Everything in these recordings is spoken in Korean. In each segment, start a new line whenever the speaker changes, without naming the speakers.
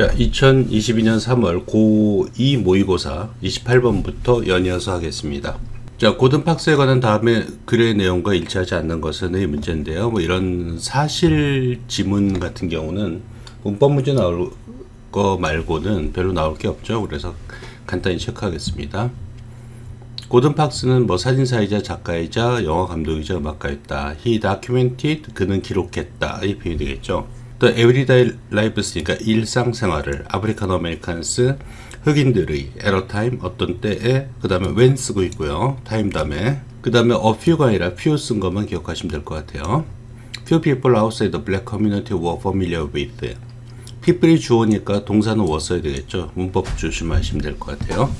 자, 2022년 3월 고2 모의고사 28번부터 연이어서 하겠습니다. 자, 고등학생에 관한 다음에 글의 내용과 일치하지 않는 것은 의 문제인데요. 뭐 이런 사실 지문 같은 경우는 문법 문제 나올 거 말고는 별로 나올 게 없죠. 그래서 간단히 체크하겠습니다. 고든팍스는 뭐 사진사이자 작가이자 영화 감독이자 음악가였다. He documented 그는 기록했다. 이 표현이 되겠죠. 또 everyday lives니까 일상생활을 아프리칸 아메리칸스 흑인들의 에러타임 어떤 때에 그 다음에 when 쓰고 있고요. 타임 다음에 그 다음에 a few가 아니라 few 쓴 것만 기억하시면 될 것 같아요. Few people outside the black community were familiar with. people이 주어니까 동사는 was 써야 되겠죠. 문법 조심하시면 될 것 같아요.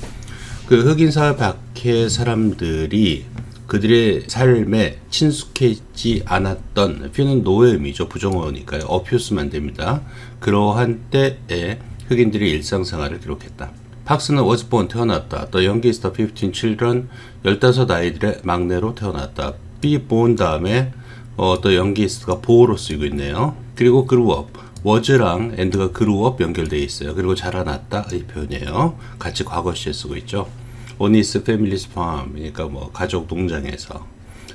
그 흑인 사회 밖의 사람들이 그들의 삶에 친숙해지지 않았던 노의 의미죠. 부정어니까요. few 쓰면 안 됩니다. 그러한 때에 흑인들의 일상생활을 기록했다. 팍스는 was born 태어났다. 또 of 15 children 15 아이들의 막내로 태어났다. be born 다음에 어, 또 youngest가 보호로 쓰이고 있네요. 그리고 was랑 and가 grew up 연결되어 있어요. 그리고 자라났다 이 표현이에요. 같이 과거 시에 쓰고 있죠. His family's farm 그러니까 뭐 가족 농장에서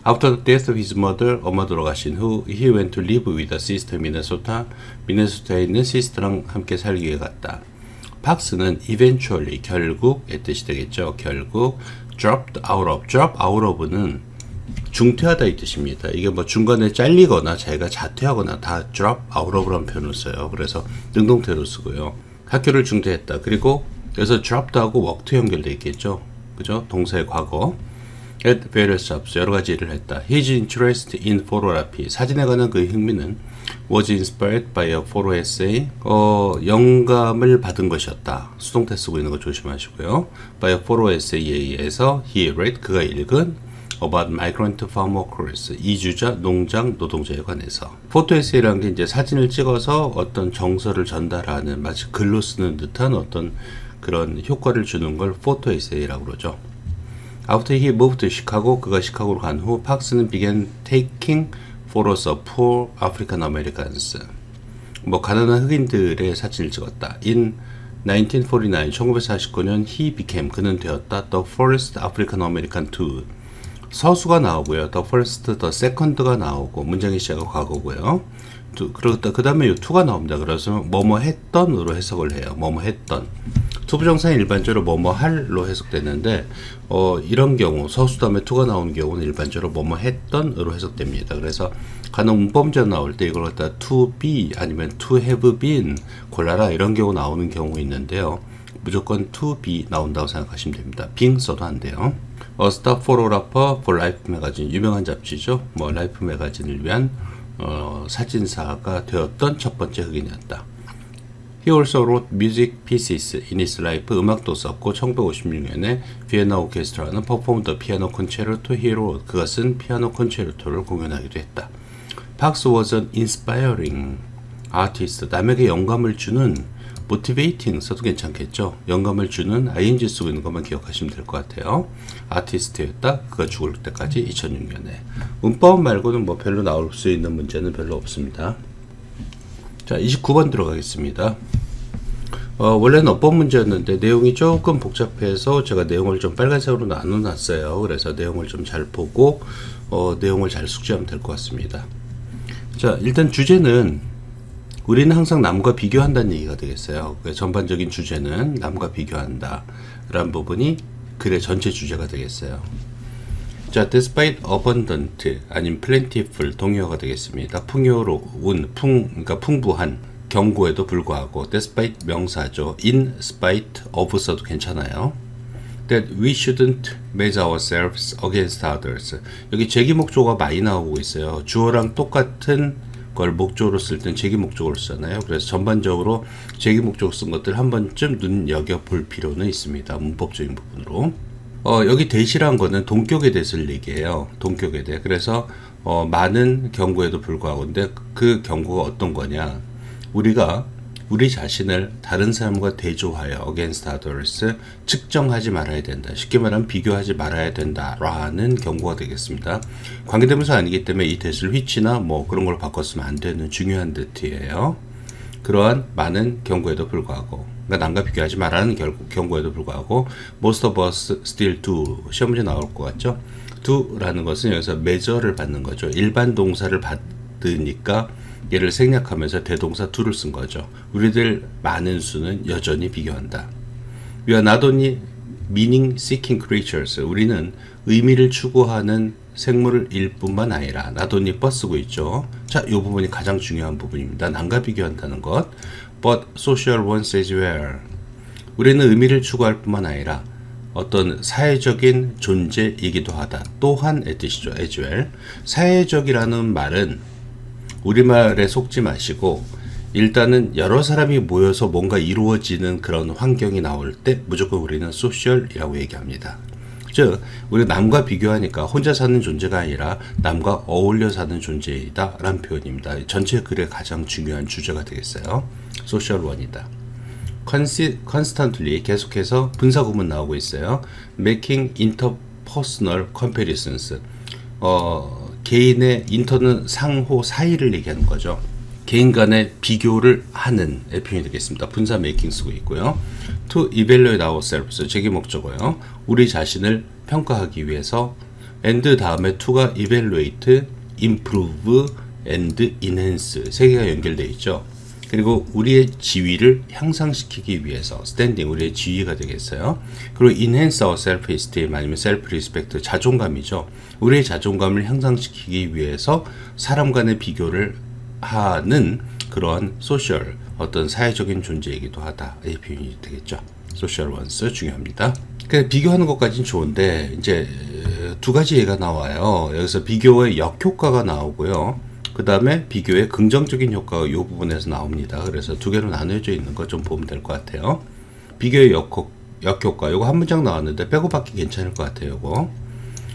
After the death of his mother, 엄마 돌아가신 후, he went to live with a sister Minnesota. 미네소타에 있는 시스터랑 함께 살기 위해 갔다. 팍스는 eventually, 결국의 뜻이 되겠죠. 결국, dropped out of. drop out of는 중퇴하다 이 뜻입니다. 이게 뭐 중간에 잘리거나 자기가 자퇴하거나 다 drop out of라는 표현을 써요. 그래서 능동태로 쓰고요. 학교를 중퇴했다. 그리고 여기서 dropped하고 worked 연결돼 있겠죠. 그죠? 동사의 과거. at various jobs 여러 가지 일을 했다. His interest in photography 사진에 관한 그의 흥미는 was inspired by a photo essay 어, 영감을 받은 것이었다. 수동태 쓰고 있는 거 조심하시고요. by a photo essay에 의해서 he read 그가 읽은 about migrant farm workers 이주자 농장 노동자에 관해서 포토 에세이라는 게 이제 사진을 찍어서 어떤 정서를 전달하는 마치 글로 쓰는 듯한 어떤 그런 효과를 주는 걸 포토 에세이라고 그러죠. After he moved to Chicago, 그가 시카고로 간 후 팍스는 began taking photos of poor African Americans. 뭐 가난한 흑인들의 사진을 찍었다. In 1949, 1949년 he became 그는 되었다. The first African American to 서수가 나오고요. The first, the second가 나오고 문장의 시작은 과거고요. 그렇다. 그 다음에 이 to가 나옵니다. 그래서 뭐뭐 했던으로 해석을 해요. 뭐뭐 했던. 투부정사는 일반적으로 뭐뭐 할로 해석되는데 어, 이런 경우 서수 다음에 to가 나오는 경우는 일반적으로 뭐뭐 했던으로 해석됩니다. 그래서 간혹 문법문제 나올 때 이걸 갖다 to be 아니면 to have been 골라라 이런 경우 나오는 경우 있는데요. 무조건 to be 나온다고 생각하시면 됩니다. being 써도 안 돼요. 어, 스타 포토그래퍼 for 라이프 매거진 유명한 잡지죠. 뭐 라이프 매거진을 위한 어, 사진사가 되었던 첫 번째 흑인이었다. He also wrote music pieces in his life. 음악도 썼고 1956년에 비엔나 오케스트라는 퍼포먼 더 피아노 콘체르토 히로 그것은 피아노 콘체르토를 공연하기도 했다. Parks was an inspiring artist. 남에게 영감을 주는 motivating 써도 괜찮겠죠. 영감을 주는 ing 쓰고 있는 것만 기억하시면 될 것 같아요. 아티스트였다. 그가 죽을 때까지 2006년에. 문법 말고는 뭐 별로 나올 수 있는 문제는 별로 없습니다. 자, 29번 들어가겠습니다. 어, 원래는 어법 문제였는데 내용이 조금 복잡해서 제가 내용을 좀 빨간색으로 나눠 놨어요. 그래서 내용을 좀 잘 보고 어, 내용을 잘 숙지하면 될 것 같습니다. 자, 일단 주제는 우리는 항상 남과 비교한다는 얘기가 되겠어요. 그 전반적인 주제는 남과 비교한다. 라는 부분이 글의 전체 주제가 되겠어요. 자, despite abundant 아니면 plentiful 동의어가 되겠습니다. 풍요로운, 풍, 그러니까 풍부한 경고에도 불구하고 despite 명사죠. in spite of 써도 괜찮아요. that we shouldn't measure ourselves against others. 여기 제기 목조가 많이 나오고 있어요. 주어랑 똑같은 걸 목적으로 쓸 땐 제기 목적으로 쓰잖아요. 그래서 전반적으로 제기 목적 쓴 것들 한 번쯤 눈여겨 볼 필요는 있습니다. 문법적인 부분으로. 어, 여기 대시란 거는 동격에 대해 쓸 얘기예요. 동격에 대해. 그래서 어, 많은 경고에도 불구하고 근데 그 경고가 어떤 거냐? 우리가 우리 자신을 다른 사람과 대조하여 against others 측정하지 말아야 된다. 쉽게 말하면 비교하지 말아야 된다라는 경고가 되겠습니다. 관계대명사 아니기 때문에 이 대시를 which나 뭐 그런 걸 바꿨으면 안 되는 중요한 데트예요. 그러한 많은 경고에도 불구하고 남과 비교하지 말라는 결- 경고에도 불구하고 most of us still do 시험 문제 나올 것 같죠? do라는 것은 여기서 measure를 받는 거죠. 일반 동사를 받으니까 얘를 생략하면서 대동사 do를 쓴 거죠. 우리들 많은 수는 여전히 비교한다. We are not only meaning seeking creatures. 우리는 의미를 추구하는 생물일 뿐만 아니라 but 쓰고 있죠. 자, 이 부분이 가장 중요한 부분입니다. 남과 비교한다는 것. But social ones as well. 우리는 의미를 추구할 뿐만 아니라 어떤 사회적인 존재이기도 하다. 또한의 뜻이죠. as well. 사회적이라는 말은 우리말에 속지 마시고 일단은 여러 사람이 모여서 뭔가 이루어지는 그런 환경이 나올 때 무조건 우리는 소셜이라고 얘기합니다. 즉, 우리 남과 비교하니까 혼자 사는 존재가 아니라 남과 어울려 사는 존재이다 라는 표현입니다. 전체 글의 가장 중요한 주제가 되겠어요. 소셜 원이다. consi- constantly 계속해서 분사 구문 나오고 있어요. making interpersonal comparisons. 어, 개인의 인터는 상호 사이를 얘기하는 거죠. 개인 간의 비교를 하는 의 표현이 되겠습니다. 분사 making 쓰고 있고요. to evaluate ourselves 제기 목적어요. 우리 자신을 평가하기 위해서 and 다음에 to가 evaluate, improve and enhance 세 개가 연결되어 있죠. 그리고 우리의 지위를 향상시키기 위해서 standing 우리의 지위가 되겠어요. 그리고 enhance our self-esteem 아니면 self-respect 자존감이죠. 우리의 자존감을 향상시키기 위해서 사람 간의 비교를 하는 그러한 소셜 어떤 사회적인 존재이기도 하다 이 표현이 되겠죠. 소셜 원스 중요합니다. 그 비교하는 것까지는 좋은데 이제 두 가지 예가 나와요. 여기서 비교의 역효과가 나오고요. 그 다음에 비교의 긍정적인 효과가 이 부분에서 나옵니다. 그래서 두 개로 나눠져 있는 거좀 보면 될 것 같아요. 비교의 역효, 역효과 이거 한 문장 나왔는데 빼고 받기 괜찮을 것 같아요. 이거.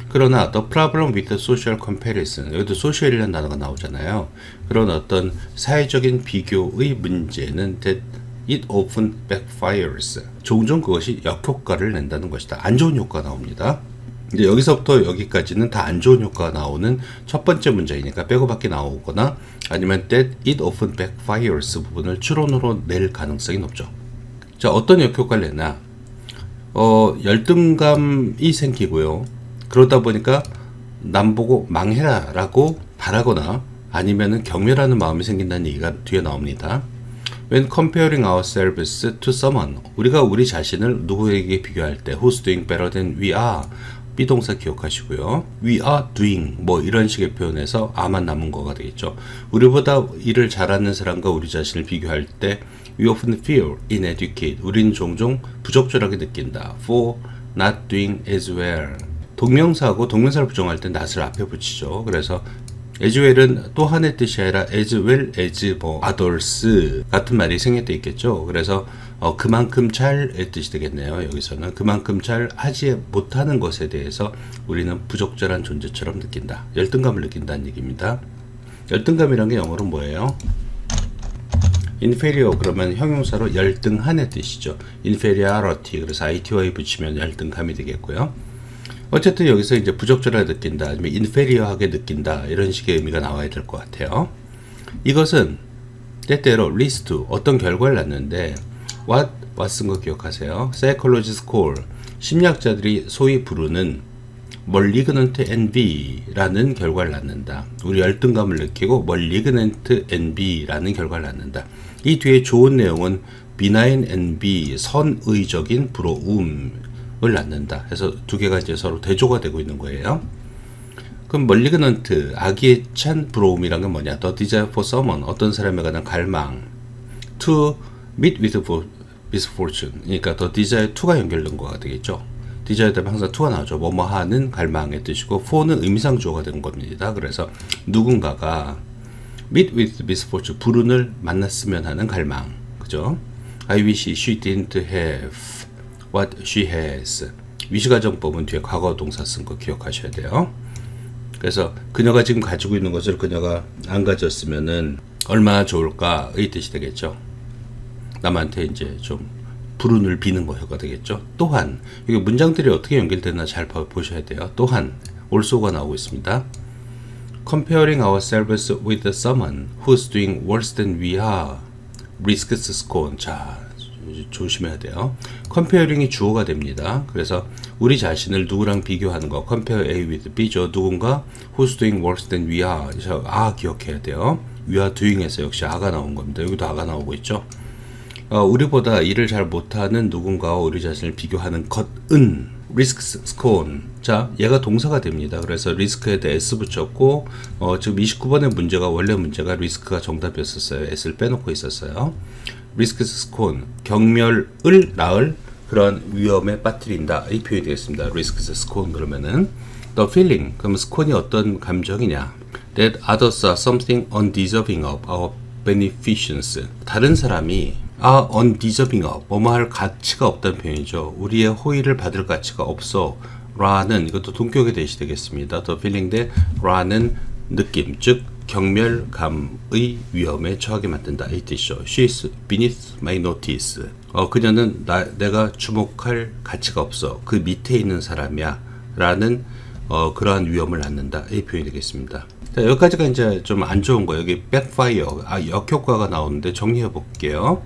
그러나 the problem with social comparison 여기도 소셜이라는 단어가 나오잖아요. 그런 어떤 사회적인 비교의 문제는 that it often backfires. 종종 그것이 역효과를 낸다는 것이다. 안 좋은 효과 나옵니다. 이제 여기서부터 여기까지는 다 안 좋은 효과가 나오는 첫 번째 문제이니까 빼고밖에 나오거나 아니면 that it often backfires 부분을 추론으로 낼 가능성이 높죠. 자, 어떤 역효과를 내나? 어, 열등감이 생기고요. 그러다 보니까 남 보고 망해라 라고 바라거나 아니면은 경멸하는 마음이 생긴다는 얘기가 뒤에 나옵니다. When comparing ourselves to someone, 우리가 우리 자신을 누구에게 비교할 때 who's doing better than we are 비동사 기억하시고요. We are doing 뭐 이런 식의 표현에서 아만 남은 거가 되겠죠. 우리보다 일을 잘하는 사람과 우리 자신을 비교할 때 we often feel inadequate. 우리는 종종 부적절하게 느낀다. For not doing as well. 동명사하고 동명사를 부정할 때 not을 앞에 붙이죠. 그래서 as well은 또 한의 뜻이 아니라 as well as 뭐 others 같은 말이 생략돼 있겠죠. 그래서 어, 그만큼 잘의 뜻이 되겠네요. 여기서는 그만큼 잘 하지 못하는 것에 대해서 우리는 부적절한 존재처럼 느낀다. 열등감을 느낀다는 얘기입니다. 열등감이란 게 영어로 뭐예요? inferior 그러면 형용사로 열등한의 뜻이죠. inferiority 그래서 ity 붙이면 열등감이 되겠고요. 어쨌든 여기서 이제 부적절하게 느낀다 아니면 인페리어하게 느낀다 이런 식의 의미가 나와야 될 것 같아요. 이것은 때때로 리스트 어떤 결과를 낳는데 what 쓴거 기억하세요? psychologists call 심리학자들이 소위 부르는 malignant envy라는 결과를 낳는다. 우리 열등감을 느끼고 malignant envy라는 결과를 낳는다. 이 뒤에 좋은 내용은 benign envy 선의적인 부러움 을 낳는다. 해서 두 개가 이제 서로 대조가 되고 있는 거예요. 그럼 멀리그넌트 아기에 찬 부러움이란 건 뭐냐? The desire for someone 어떤 사람에 관한 갈망. To meet with. 그러니까 the desire to가 연결된 거가 되겠죠. desire 다음에 항상 to가 나오죠. 뭐뭐 하는 갈망의 뜻이고 for는 의미상 주어가 되는 겁니다. 그래서 누군가가 meet with 불운을 만났으면 하는 갈망. 그죠? I wish she didn't have what she has. 위시가정법은 뒤에 과거 동사 쓴 거 기억하셔야 돼요. 그래서 그녀가 지금 가지고 있는 것을 그녀가 안 가졌으면은 얼마나 좋을까의 뜻이 되겠죠. 남한테 이제 좀 불운을 비는 거가 되겠죠. 또한 이게 문장들이 어떻게 연결되나 잘 봐- 보셔야 돼요. 또한 올소가 나오고 있습니다. Comparing ourselves with someone who's doing worse than we are. risks scorn. 자, 조심해야 돼요. 컴페어링이 주어가 됩니다. 그래서 우리 자신을 누구랑 비교하는 거. compare A with B죠. 누군가 who's doing worse than we are. 그래서 아 기억해야 돼요. we are doing에서 역시 아가 나온 겁니다. 여기도 아가 나오고 있죠. 어, 우리보다 일을 잘 못하는 누군가와 우리 자신을 비교하는 것은 risks scorn. 자, 얘가 동사가 됩니다. 그래서 리스크에 대해 s 붙였고 어, 지금 29번의 문제가 원래 문제가 리스크가 정답이었었어요. s를 빼놓고 있었어요. risks scorn. 경멸을 낳을 그런 위험에 빠뜨린다. 이 표현이 되겠습니다. risks scorn 그러면은 the feeling. 그럼 scorn이 어떤 감정이냐? that others are something undeserving of our beneficence. 다른 사람이 아, undeserving of 뭐뭐 할 가치가 없다는 표현이죠. 우리의 호의를 받을 가치가 없어. 라는 이것도 동격의 대시 되겠습니다. feeling that 라는 느낌, 즉 경멸감의 위험에 처하게 만든다. 이 뜻이죠. She is beneath my notice. 어, 그녀는 나, 내가 주목할 가치가 없어. 그 밑에 있는 사람이야. 라는 어, 그러한 위험을 낳는다. 이 표현이 되겠습니다. 자, 여기까지가 이제 좀 안 좋은 거예요. 여기 backfire, 아, 역효과가 나오는데 정리해 볼게요.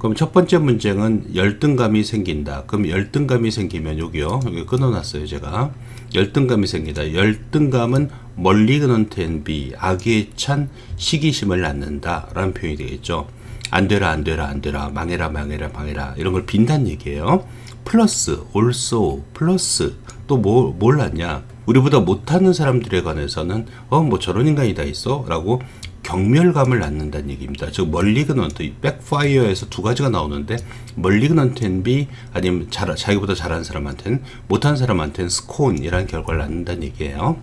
그럼 첫 번째 문제는 열등감이 생긴다. 그럼 열등감이 생기면 여기요. 여기 끊어놨어요, 제가. 열등감이 생긴다. 열등감은 멀리그넌텐 비, 악에 찬 시기심을 낳는다. 라는 표현이 되겠죠. 안 되라, 안 되라, 안 되라, 망해라, 망해라, 망해라. 이런 걸 빈다는 얘기예요. 플러스, also, 플러스, 또 뭐, 뭘 낳냐. 우리보다 못하는 사람들에 관해서는, 어, 뭐 저런 인간이 다 있어? 라고 경멸감을 낳는다는 얘기입니다. 즉 멀리그넌트, 이 백파이어에서 두 가지가 나오는데 멀리그넌트는 비 아니면 잘, 자기보다 잘하는 사람한테는 못하는 사람한테는 스콘이라는 결과를 낳는다는 얘기예요.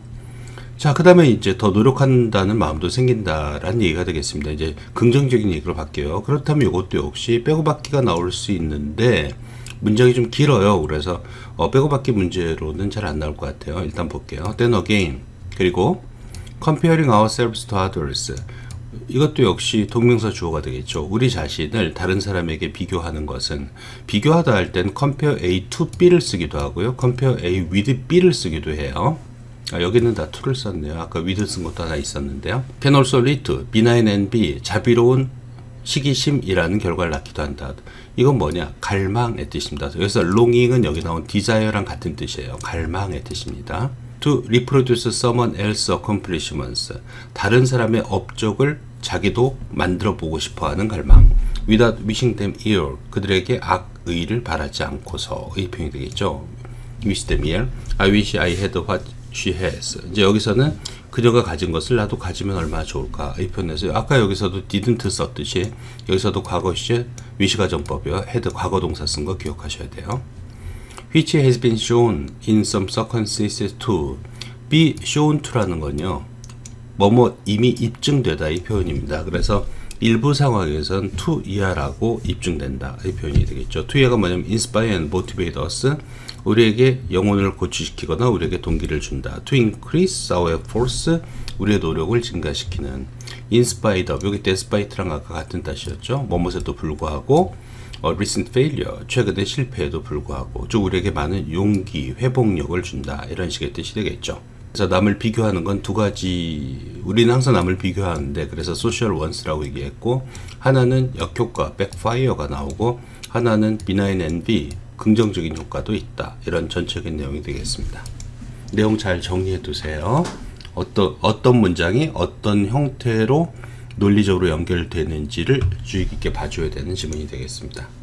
자, 그 다음에 이제 더 노력한다는 마음도 생긴다라는 얘기가 되겠습니다. 이제 긍정적인 얘기로 바뀌어요. 그렇다면 이것도 역시 빼고받기가 나올 수 있는데 문장이 좀 길어요. 그래서 어, 빼고받기 문제로는 잘 안 나올 것 같아요. 일단 볼게요. Then again 그리고 comparing ourselves to others 이것도 역시 동명사 주어가 되겠죠. 우리 자신을 다른 사람에게 비교하는 것은 비교하다 할 땐 compare A to B를 쓰기도 하고요. compare A with B를 쓰기도 해요. 아, 여기는 다 to를 썼네요. 아까 with 쓴 것도 하나 있었는데요. can also lead to benign and be 자비로운 시기심이라는 결과를 낳기도 한다. 이건 뭐냐? 갈망의 뜻입니다. 여기서 longing은 여기 나온 desire랑 같은 뜻이에요. 갈망의 뜻입니다. To reproduce someone else's accomplishments. 다른 사람의 업적을 자기도 만들어 보고 싶어 하는 갈망. without wishing them ill. 그들에게 악의를 바라지 않고서의 표현이 되겠죠. wish them ill. I wish I had what she has. 이제 여기서는 그녀가 가진 것을 나도 가지면 얼마나 좋을까 이 표현에서 아까 여기서도 didn't 썼듯이 여기서도 과거 시제 위시 가정법이요 had 과거 동사 쓴 거 기억하셔야 돼요. Which has been shown in some circumstances to be shown to라는 건요. 뭐뭐 이미 입증되다 이 표현입니다. 그래서 일부 상황에선 to 이하라고 입증된다 이 표현이 되겠죠. to 이하가 뭐냐면 inspire and motivate us 우리에게 영혼을 고취시키거나 우리에게 동기를 준다. to increase our efforts 우리의 노력을 증가시키는 inspired of 여기 despite랑 아까 같은 뜻이었죠. 뭐뭇에도 불구하고 어, recent failure 최근의 실패에도 불구하고 즉 우리에게 많은 용기 회복력을 준다 이런 식의 뜻이 되겠죠. 그래서 남을 비교하는 건 두 가지 우리는 항상 남을 비교하는데 그래서 social once라고 얘기했고 하나는 역효과 backfire가 나오고 하나는 benign envy 긍정적인 효과도 있다 이런 전체적인 내용이 되겠습니다. 내용 잘 정리해 두세요. 어떤 어떤 문장이 어떤 형태로 논리적으로 연결되는지를 주의 깊게 봐줘야 되는 지문이 되겠습니다.